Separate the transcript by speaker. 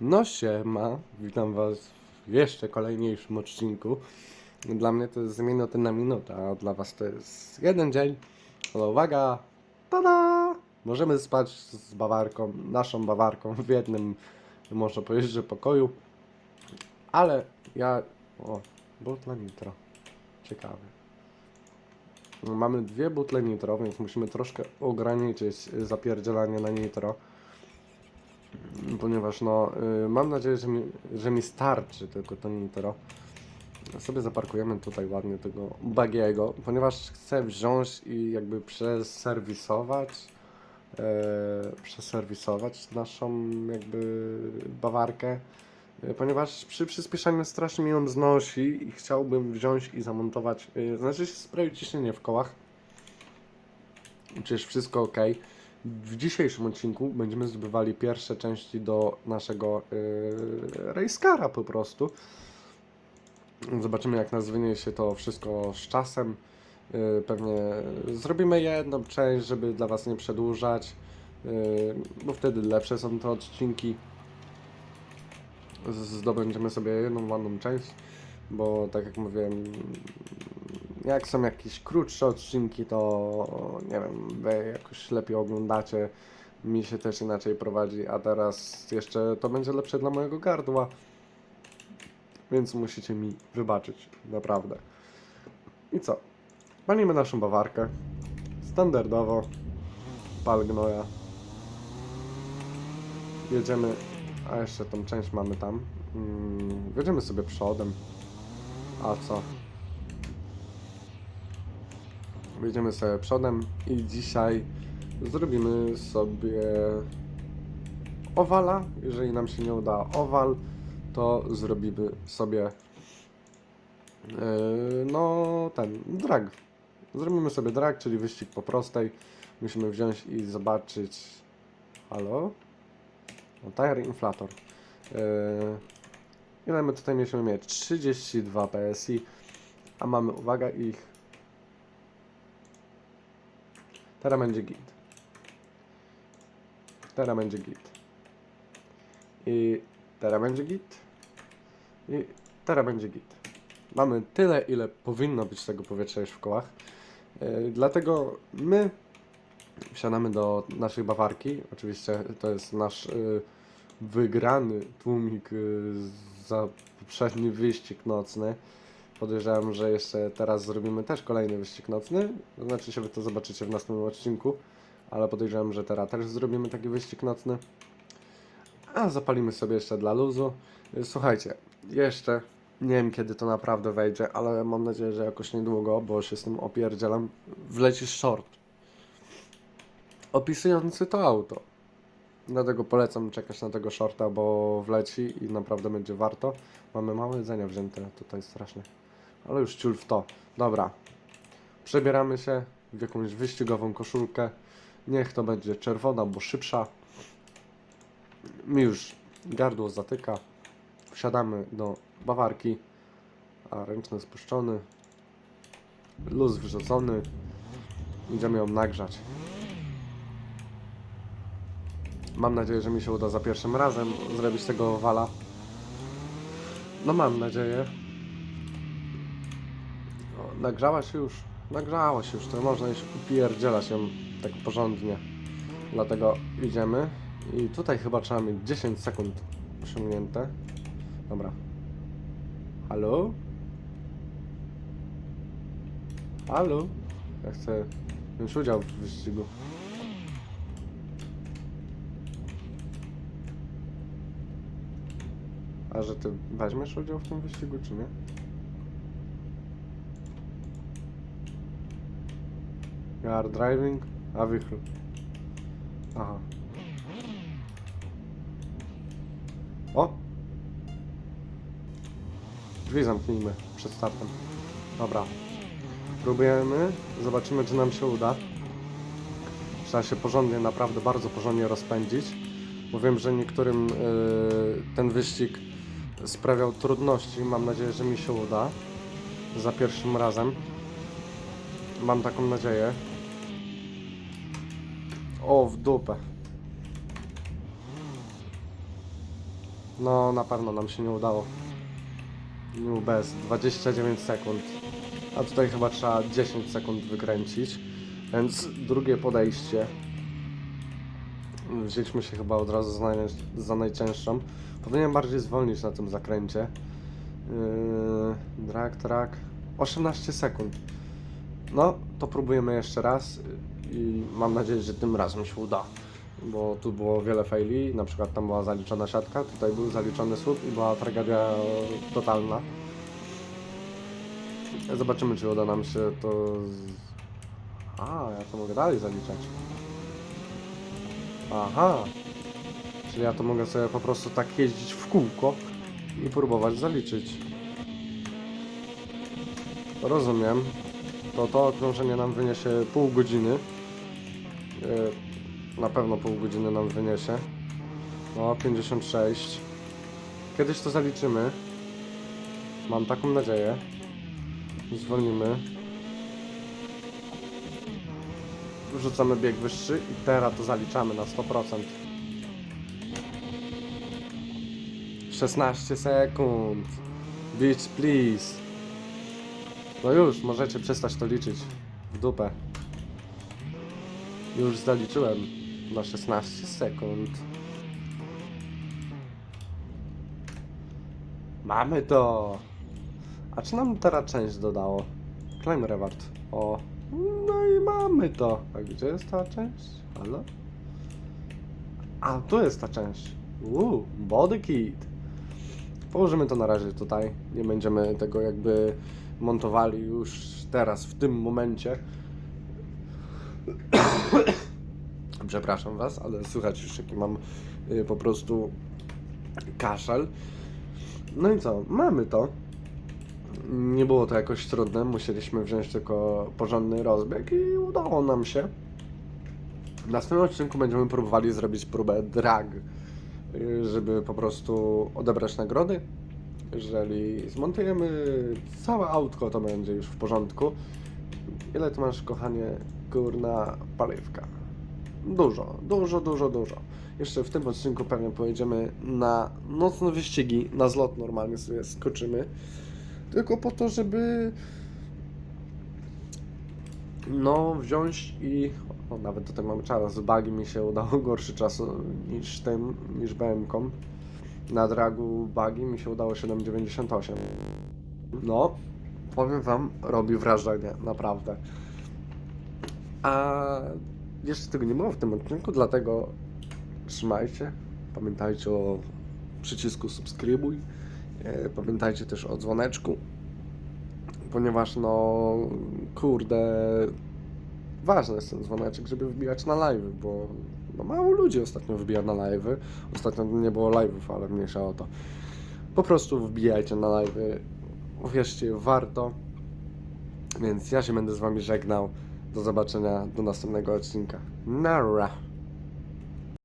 Speaker 1: No siema, witam was w jeszcze kolejniejszym odcinku. Dla mnie to jest z minuty na minutę, a dla was to jest jeden dzień. Ale uwaga, tada! Możemy spać z bawarką, naszą bawarką w jednym, można powiedzieć, że pokoju. Ale ja... O, butle nitro. Ciekawe. Mamy dwie butle nitro, więc musimy troszkę ograniczyć zapierdzielanie na nitro ponieważ no, y, mam nadzieję, że mi, że mi starczy tylko to nitro. Sobie zaparkujemy tutaj ładnie tego bagiego, ponieważ chcę wziąć i jakby przeserwisować, e, przeserwisować naszą jakby bawarkę, e, ponieważ przy przyspieszaniu strasznie mi ją znosi i chciałbym wziąć i zamontować, e, znaczy sprawdzić ciśnienie w kołach, jest wszystko ok. W dzisiejszym odcinku będziemy zdobywali pierwsze części do naszego yy, racekara po prostu. Zobaczymy jak nazwinie się to wszystko z czasem. Yy, pewnie zrobimy jedną część, żeby dla Was nie przedłużać, yy, bo wtedy lepsze są te odcinki. Zdobędziemy sobie jedną ładną część, bo tak jak mówiłem, jak są jakieś krótsze odcinki, to nie wiem, wy jakoś lepiej oglądacie, mi się też inaczej prowadzi, a teraz jeszcze to będzie lepsze dla mojego gardła, więc musicie mi wybaczyć, naprawdę. I co? Palimy naszą bawarkę, standardowo, pal gnoja. Jedziemy, a jeszcze tą część mamy tam. Mm, jedziemy sobie przodem. A co? Wyjdziemy sobie przodem i dzisiaj zrobimy sobie owala. Jeżeli nam się nie uda owal, to zrobimy sobie yy, no ten drag. Zrobimy sobie drag, czyli wyścig po prostej. Musimy wziąć i zobaczyć. Halo? No, tire inflator. Yy, ile my tutaj musimy mieć? 32 PSI, a mamy, uwaga, ich Teraz będzie git. Teraz będzie git. I teraz będzie git. I teraz będzie git. Mamy tyle, ile powinno być tego powietrza już w kołach. Yy, dlatego my wsiadamy do naszej bawarki. Oczywiście to jest nasz yy, wygrany tłumik yy, za poprzedni wyścig nocny. Podejrzewam, że jeszcze teraz zrobimy też kolejny wyścig nocny. Znaczy się, wy to zobaczycie w następnym odcinku. Ale podejrzewam, że teraz też zrobimy taki wyścig nocny. A zapalimy sobie jeszcze dla luzu. Słuchajcie, jeszcze nie wiem kiedy to naprawdę wejdzie, ale mam nadzieję, że jakoś niedługo, bo się z tym opierdzielam. Wleci short. Opisujący to auto. Dlatego polecam czekać na tego shorta, bo wleci i naprawdę będzie warto. Mamy mało jedzenia wzięte tutaj strasznie. Ale już ciul w to. Dobra. Przebieramy się w jakąś wyścigową koszulkę. Niech to będzie czerwona, bo szybsza. Mi już gardło zatyka. Wsiadamy do bawarki. A ręczny spuszczony. Luz wyrzucony. Idziemy ją nagrzać. Mam nadzieję, że mi się uda za pierwszym razem zrobić tego wala. No mam nadzieję. Nagrzała się już. Nagrzała się już, to można już upierdzielać ją tak porządnie. Dlatego idziemy. I tutaj chyba trzeba mieć 10 sekund osiągnięte. Dobra. Halo? Halo? Ja chcę wziąć udział w wyścigu. A że ty weźmiesz udział w tym wyścigu, czy nie? You are driving? A wychród. Aha. O! Drzwi zamknijmy przed startem. Dobra. Próbujemy. Zobaczymy, czy nam się uda. Trzeba się porządnie, naprawdę bardzo porządnie rozpędzić. Bo wiem, że niektórym yy, ten wyścig sprawiał trudności. Mam nadzieję, że mi się uda. Za pierwszym razem. Mam taką nadzieję. O, w dupę. No, na pewno nam się nie udało. New bez 29 sekund. A tutaj chyba trzeba 10 sekund wykręcić. Więc drugie podejście. Wzięliśmy się chyba od razu za, naj, za najcięższą. Powinienem bardziej zwolnić na tym zakręcie. Yy, drag, track. 18 sekund. No, to próbujemy jeszcze raz i mam nadzieję, że tym razem się uda. Bo tu było wiele faili, na przykład tam była zaliczona siatka, tutaj był zaliczony słup i była tragedia totalna. Zobaczymy, czy uda nam się to... A, ja to mogę dalej zaliczać. Aha. Czyli ja to mogę sobie po prostu tak jeździć w kółko i próbować zaliczyć. Rozumiem. To to okrążenie nam wyniesie pół godziny. Yy, Na pewno pół godziny nam wyniesie. No, 56. Kiedyś to zaliczymy. Mam taką nadzieję. Zwolnimy. Wrzucamy bieg wyższy i teraz to zaliczamy na 100%. 16 sekund. Beach, please. No już, możecie przestać to liczyć. W dupę. Już zaliczyłem na 16 sekund. Mamy to! A czy nam teraz część dodało? Climb reward. O. No i mamy to. A gdzie jest ta część? Halo? A, tu jest ta część. Uuu, body kit. Położymy to na razie tutaj. Nie będziemy tego jakby montowali już teraz, w tym momencie. Przepraszam Was, ale słychać już jaki mam y, po prostu kaszel. No i co? Mamy to. Nie było to jakoś trudne, musieliśmy wziąć tylko porządny rozbieg i udało nam się. W następnym odcinku będziemy próbowali zrobić próbę drag, y, żeby po prostu odebrać nagrody. Jeżeli zmontujemy całe autko, to będzie już w porządku. Ile ty masz, kochanie, górna paliwka? Dużo, dużo, dużo, dużo. Jeszcze w tym odcinku pewnie pojedziemy na nocne wyścigi, na zlot normalnie sobie skoczymy. Tylko po to, żeby no wziąć i o, nawet tutaj mamy czas, z bagi mi się udało gorszy czas niż tym, niż BM-kom. Na dragu bagi mi się udało 7,98. No, powiem wam, robi wrażenie, naprawdę. A jeszcze tego nie było w tym odcinku, dlatego trzymajcie. Pamiętajcie o przycisku subskrybuj. E, Pamiętajcie też o dzwoneczku, ponieważ no kurde ważny jest ten dzwoneczek, żeby wbijać na live, bo no, mało ludzi ostatnio wbija na live. Ostatnio nie było live'ów, ale mniejsza o to. Po prostu wbijajcie na live. Uwierzcie, warto. Więc ja się będę z wami żegnał. Do zobaczenia do następnego odcinka. Nara!